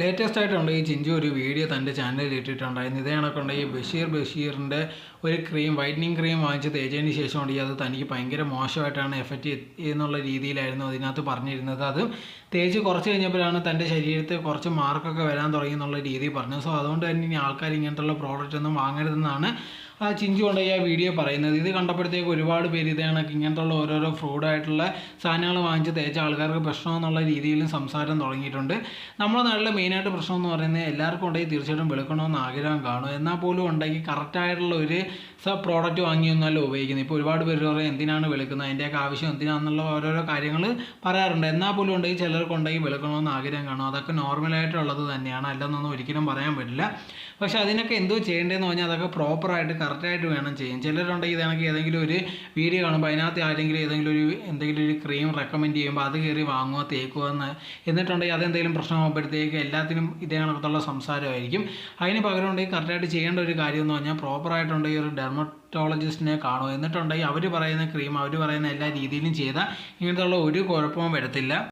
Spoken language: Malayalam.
ലേറ്റസ്റ്റ് ആയിട്ടുണ്ട് ഈ ചിഞ്ചു ഒരു വീഡിയോ തന്റെ ചാനലിൽ ഇട്ടിട്ടുണ്ടായിരുന്നു. ഇതേ കണക്കുണ്ട് ഈ ബഷീർ ബഷീറിന്റെ ഒരു ക്രീം വൈറ്റനിങ് ക്രീം വാങ്ങിച്ച് തേച്ചതിന് ശേഷം ഉണ്ടെങ്കിൽ അത് തനിക്ക് ഭയങ്കര മോശമായിട്ടാണ് എഫക്റ്റ് എന്നുള്ള രീതിയിലായിരുന്നു അതിനകത്ത് പറഞ്ഞിരുന്നത്. അത് തേച്ച് കുറച്ച് കഴിഞ്ഞപ്പോഴാണ് തന്റെ ശരീരത്തിൽ കുറച്ച് മാർക്കൊക്കെ വരാൻ തുടങ്ങി എന്നുള്ള രീതിയിൽ പറഞ്ഞു. സോ അതുകൊണ്ട് തന്നെ ഇനി ആൾക്കാർ ഇങ്ങനത്തുള്ള പ്രോഡക്റ്റ് ഒന്നും വാങ്ങരുതെന്നാണ് ആ ചിഞ്ചു കൊണ്ട് ഈ ആ വീഡിയോ പറയുന്നത്. ഇത് കണ്ടപ്പോഴത്തേക്ക് ഒരുപാട് പേര് ഇതേ കണക്ക് ഇങ്ങനത്തുള്ള ഓരോരോ ഫ്രൂഡായിട്ടുള്ള സാധനങ്ങൾ വാങ്ങിച്ച് തേച്ച ആൾക്കാർക്ക് പ്രശ്നം എന്നുള്ള രീതിയിലും സംസാരം തുടങ്ങിയിട്ടുണ്ട്. നമ്മുടെ നാട്ടിലെ മെയിനായിട്ട് പ്രശ്നം എന്ന് പറയുന്നത് എല്ലാവർക്കും ഉണ്ടെങ്കിൽ തീർച്ചയായിട്ടും വെളുക്കണമെന്ന് ആഗ്രഹം കാണും. എന്നാൽ പോലും ഉണ്ടെങ്കിൽ കറക്റ്റായിട്ടുള്ള ഒരു സബ് പ്രോഡക്റ്റ് വാങ്ങിയൊന്നുമല്ല ഉപയോഗിക്കുന്നത്. ഇപ്പോൾ ഒരുപാട് പേര് പറയും എന്തിനാണ് വെളുക്കുന്നത്? അതിന്റെയൊക്കെ ആവശ്യം എന്തിനാണെന്നുള്ള ഓരോരോ കാര്യങ്ങൾ പറയാറുണ്ട്. എന്നാൽ പോലും ഉണ്ടെങ്കിൽ ചിലർക്ക് ഉണ്ടെങ്കിൽ വെളുക്കണമെന്ന് ആഗ്രഹം കാണും. അതൊക്കെ നോർമലായിട്ടുള്ളത് തന്നെയാണ്. അല്ലെന്നൊന്നും ഒരിക്കലും പറയാൻ പറ്റില്ല. പക്ഷെ അതിനൊക്കെ എന്തോ ചെയ്യേണ്ടതെന്ന് പറഞ്ഞാൽ അതൊക്കെ പ്രോപ്പറായിട്ട് കറക്റ്റായിട്ട് വേണം ചെയ്യാൻ. ചിലരുണ്ടെങ്കിൽ ഇതാണെങ്കിൽ ഏതെങ്കിലും ഒരു വീഡിയോ കാണുമ്പോൾ അതിനകത്ത് ആരെങ്കിലും ഏതെങ്കിലും ഒരു എന്തെങ്കിലും ഒരു ക്രീം റെക്കമെൻഡ് ചെയ്യുമ്പോൾ അത് കയറി വാങ്ങുക തേക്കുക എന്ന്. എന്നിട്ടുണ്ടെങ്കിൽ അതെന്തെങ്കിലും പ്രശ്നമാകുമ്പോഴത്തേക്ക് എല്ലാത്തിനും ഇതേ കണക്കത്തുള്ള സംസാരമായിരിക്കും. അതിന് പകരം ഉണ്ടെങ്കിൽ കറക്റ്റായിട്ട് ചെയ്യേണ്ട ഒരു കാര്യം എന്ന് പറഞ്ഞാൽ പ്രോപ്പറായിട്ടുണ്ടെങ്കിൽ ഒരു ഡെർമറ്റോളജിസ്റ്റിനെ കാണുക. എന്നിട്ടുണ്ടെങ്കിൽ അവർ പറയുന്ന ക്രീം അവർ പറയുന്ന എല്ലാ രീതിയിലും ചെയ്താൽ ഇങ്ങനത്തുള്ള ഒരു കുഴപ്പവും വരത്തില്ല.